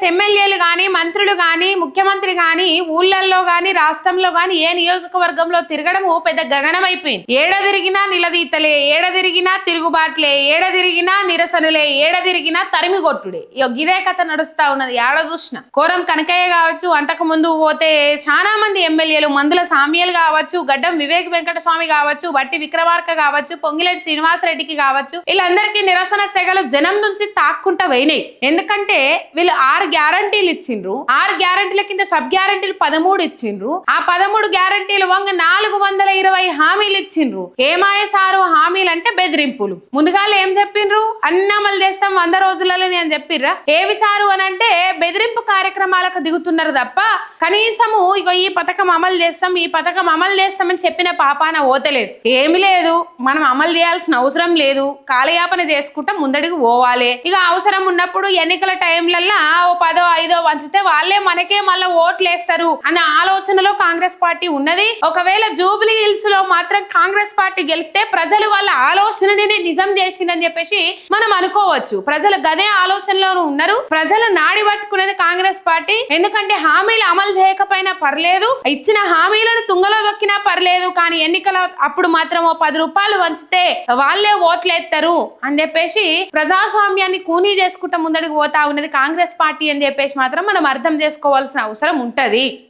కాంగ్రెస్ ఎమ్మెల్యేలు కానీ మంత్రులు కానీ ముఖ్యమంత్రి కానీ ఊళ్ళల్లో కానీ రాష్ట్రంలో కానీ ఏ నియోజకవర్గంలో తిరగడం ఓ పెద్ద గగనమైపోయింది. ఏడదిరిగినా ఏడ తిరిగినా నిలదీతలే ఏడ తిరిగినా తిరుగుబాట్లే ఏడ తిరిగినా నిరసనలే ఏడ తిరిగినా తరిమి కొట్టుడే ఇగో కథ నడుస్తా ఉన్నది ఏడ చూసిన. కోరం కనకయ్య కావచ్చు అంతకు ముందు పోతే చాలా మంది ఎమ్మెల్యేలు మందుల సామ్యాలు కావచ్చు గడ్డం వివేక్ వెంకటస్వామి కావచ్చు బట్టి విక్రమార్క కావచ్చు పొంగిలేటి శ్రీనివాసరెడ్డికి కావచ్చు వీళ్ళందరికీ నిరసన సెగలు జనం నుంచి తాక్కుంటా పోయినాయి. ఎందుకంటే వీళ్ళు ఆరు గ్యారంటీలు ఇచ్చిండ్రు. ఆరు గ్యారంటీల కింద సబ్ గ్యారంటీలు పదమూడు ఇచ్చిండ్రు. ఆ పదమూడు గ్యారంటీలు వంగ నాలుగు వందల ఇరవై హామీలు ఇచ్చిండ్రు. ఏమాయ సారు హామీలు అంటే బెదిరింపులు. ముందుగా ఏం చెప్పిండ్రు? అన్ని అమలు చేస్తాం వంద రోజులలో అని చెప్పిర్రా? ఏవి సారు అని అంటే బెదిరింపు కార్యక్రమాలకు దిగుతున్నారు తప్ప కనీసము ఇగో ఈ పథకం అమలు చేస్తాం ఈ పథకం అమలు చేస్తామని చెప్పిన పాపాన ఓతలేదు. ఏమి లేదు. మనం అమలు చేయాల్సిన అవసరం లేదు. కాలయాపన చేసుకుంటా ముందడికి పోవాలి. ఇక అవసరం ఉన్నప్పుడు ఎన్నికల టైంలల్లా ఓ పదో ఐదో వంచితే వాళ్ళే మనకే మళ్ళీ ఓట్లు వేస్తారు అనే ఆలోచనలో కాంగ్రెస్ పార్టీ ఉన్నది. ఒకవేళ జూబ్లీ హిల్స్లో మాత్రం కాంగ్రెస్ పార్టీ గెలిస్తే ప్రజలు వాళ్ళ ఆలోచనని నిజం చేసిందని చెప్పేసి మనం అనుకోవచ్చు. ప్రజలు గదే ఆలోచనలోనూ ఉన్నారు. ప్రజలు నాడి పట్టుకునేది కాంగ్రెస్ పార్టీ. ఎందుకంటే హామీలు అమలు చేయకపోయినా పర్లేదు. ఇచ్చిన హామీలను తుంగలో దొక్కినా పర్లేదు. కానీ ఎన్నికల అప్పుడు మాత్రం ఓ పది రూపాయలు వంచితే వాళ్ళే ఓట్లేస్తారు అని చెప్పేసి ప్రజాస్వామ్యాన్ని కూనీ చేసుకుంటా ముందడికి పోతా ఉన్నది కాంగ్రెస్ పార్టీ అని చెప్పేసి మాత్రం మనం అర్థం చేసుకోవాల్సిన అవసరం ఉంటుంది.